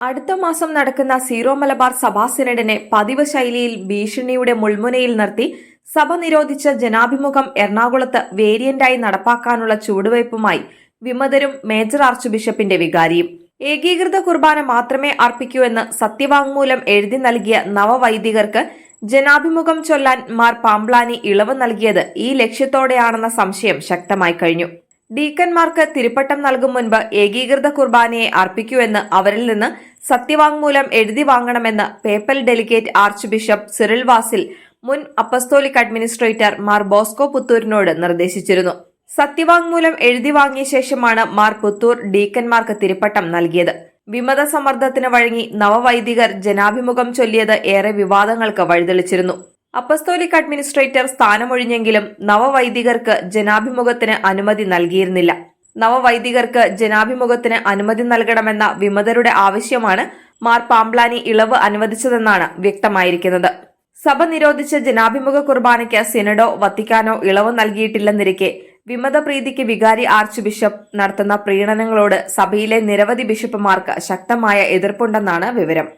അടുത്ത മാസം നടക്കുന്ന സീറോ മലബാർ സഭാ സിനഡിനെ പതിവ് ശൈലിയിൽ ഭീഷണിയുടെ മുൾമുനയിൽ നിർത്തി സഭ നിരോധിച്ച ജനാഭിമുഖം എറണാകുളത്ത് വേരിയന്റായി നടപ്പാക്കാനുള്ള ചുവടുവയ്പുമായി വിമതരും മേജർ ആർച്ച് ബിഷപ്പിന്റെ വികാരിയും. ഏകീകൃത കുർബാന മാത്രമേ അർപ്പിക്കൂ എന്ന് സത്യവാങ്മൂലം എഴുതി നൽകിയ നവവൈദികർക്ക് ജനാഭിമുഖം ചൊല്ലാൻ മാർ പാംബ്ലാനി ഇളവ് നൽകിയത് ഈ ലക്ഷ്യത്തോടെയാണെന്ന സംശയം ശക്തമായി കഴിഞ്ഞു. ഡീക്കന്മാർക്ക് തിരുപ്പട്ടം നൽകും മുൻപ് ഏകീകൃത കുർബാനയെ അർപ്പിക്കൂവെന്ന് അവരിൽ നിന്ന് സത്യവാങ്മൂലം എഴുതി വാങ്ങണമെന്ന് papal delegate archbishop Cyril Vasil മുൻ അപ്പസ്തോലിക് അഡ്മിനിസ്ട്രേറ്റർ മാർ ബോസ്കോ പുത്തൂരിനോട് നിർദ്ദേശിച്ചിരുന്നു. സത്യവാങ്മൂലം എഴുതി വാങ്ങിയ ശേഷമാണ് മാർ പുത്തൂർ ഡീക്കന്മാർക്ക് തിരുപ്പട്ടം നൽകിയത്. വിമത സമ്മർദ്ദത്തിന് വഴങ്ങി നവവൈദികർ ജനാഭിമുഖം ചൊല്ലിയത് ഏറെ വിവാദങ്ങൾക്ക് വഴിതെളിച്ചിരുന്നു. അപ്പസ്തോലിക് അഡ്മിനിസ്ട്രേറ്റർ സ്ഥാനമൊഴിഞ്ഞെങ്കിലും നവവൈദികർക്ക് ജനാഭിമുഖത്തിന് അനുമതി നൽകിയിരുന്നില്ല. നവവൈദികർക്ക് ജനാഭിമുഖത്തിന് അനുമതി നൽകണമെന്ന വിമതരുടെ ആവശ്യമാണ് മാർ പാംബ്ലാനി ഇളവ് അനുവദിച്ചതെന്നാണ് വ്യക്തമായിരിക്കുന്നത്. സഭ നിരോധിച്ച ജനാഭിമുഖ കുർബാനയ്ക്ക് സിനഡോ വത്തിക്കാനോ ഇളവ് നൽകിയിട്ടില്ലെന്നിരിക്കെ വിമതപ്രീതിക്ക് വികാരി ആർച്ച് ബിഷപ്പ് നടത്തുന്ന പ്രീണനങ്ങളോട് സഭയിലെ നിരവധി ബിഷപ്പുമാർക്ക് ശക്തമായ എതിർപ്പുണ്ടെന്നാണ് വിവരം.